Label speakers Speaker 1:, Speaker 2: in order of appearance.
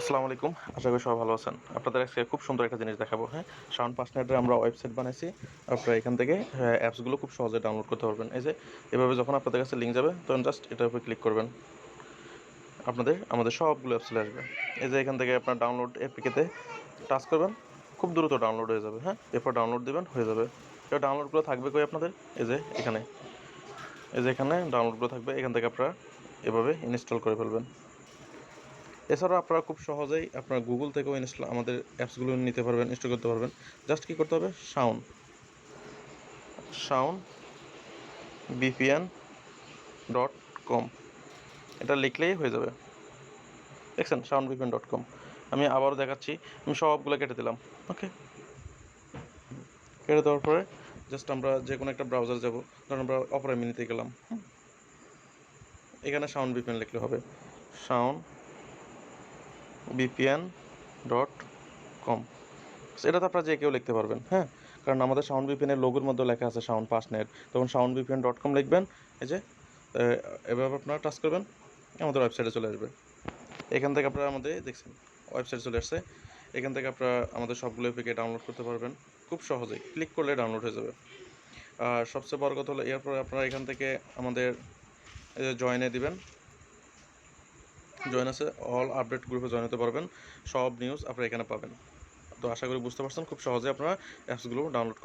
Speaker 1: আসসালামু আলাইকুম। আশা করি সবাই ভালো আছেন। আপনাদের আজকে খুব সুন্দর একটা জিনিস দেখাবো হ্যাঁ? সাউন্ড পার্সনেটের আমরা ওয়েবসাইট বানাইছি। আপনারা এখান থেকে অ্যাপসগুলো খুব সহজে ডাউনলোড করতে পারবেন। এই যে, এভাবে যখন আপনাদের কাছে লিঙ্ক যাবে, তখন জাস্ট এটার উপরে ক্লিক করবেন। আপনাদের, আমাদের সবগুলো অ্যাপস চলে আসবে। এই যে, এখান থেকে আপনার ডাউনলোড এপিকেতে টাচ করবেন, খুব দ্রুত ডাউনলোড হয়ে যাবে হ্যাঁ? এরপর ডাউনলোড দিবেন, হয়ে যাবে। এবার ডাউনলোডগুলো থাকবে কই আপনাদের? এই যে, এখানে। এই যে, এখানে ডাউনলোডগুলো থাকবে, এখান থেকে আপনারা এভাবে ইনস্টল করে ফেলবেন। এছাড়াও আপনারা খুব সহজেই আপনারা গুগল থেকেও ইনস্টল আমাদের অ্যাপসগুলো নিতে পারবেন ইনস্টল করতে পারবেন। জাস্ট কী করতে হবে? Sound sound VPN dot com এটা লিখলেই হয়ে যাবে। দেখছেন? সাউন্ড বিপিএন ডট কম আমি আবারও দেখাচ্ছি। আমি সবগুলো কেটে দিলাম। ওকে কেটে দেওয়ার পরে জাস্ট আমরা যে কোনো একটা ব্রাউজার যাব। ধরুন আমরা অপরা মিনিতে গেলাম। এখানে সাউন্ড বিপিএন লিখলে হবে। সাউন্ড বিপিএন ডট কম এটা তো আপনারা যে কেউ লিখতে পারবেন হ্যাঁ? কারণ আমাদের সাউন্ড বিপিএনের লোগোর মধ্যে লেখা আছে সাউন্ড পাসনেট তখন সাউন্ড বিপিএন ডট কম লিখবেন, এই যে এভাবে আপনারা টাচ করবেন, আমাদের ওয়েবসাইটে চলে আসবে। এখান থেকে আপনারা আমাদের, দেখছেন ওয়েবসাইট চলে আসছে। এখান থেকে আপনারা আমাদের সবগুলো এপিকে ডাউনলোড করতে পারবেন। খুব সহজেই ক্লিক করলে ডাউনলোড হয়ে যাবে। আর সবচেয়ে বড় কথা হলো, এরপরে আপনারা এখান থেকে আমাদের জয়েনে দিবেন। জয়েন আছে অল আপডেট গ্রুপে জয়েন হতে পারবেন। সব নিউজ আপনারা এখানে পাবেন। তো আশা করি বুঝতে পারছেন, খুব সহজে আপনারা অ্যাপসগুলো ডাউনলোড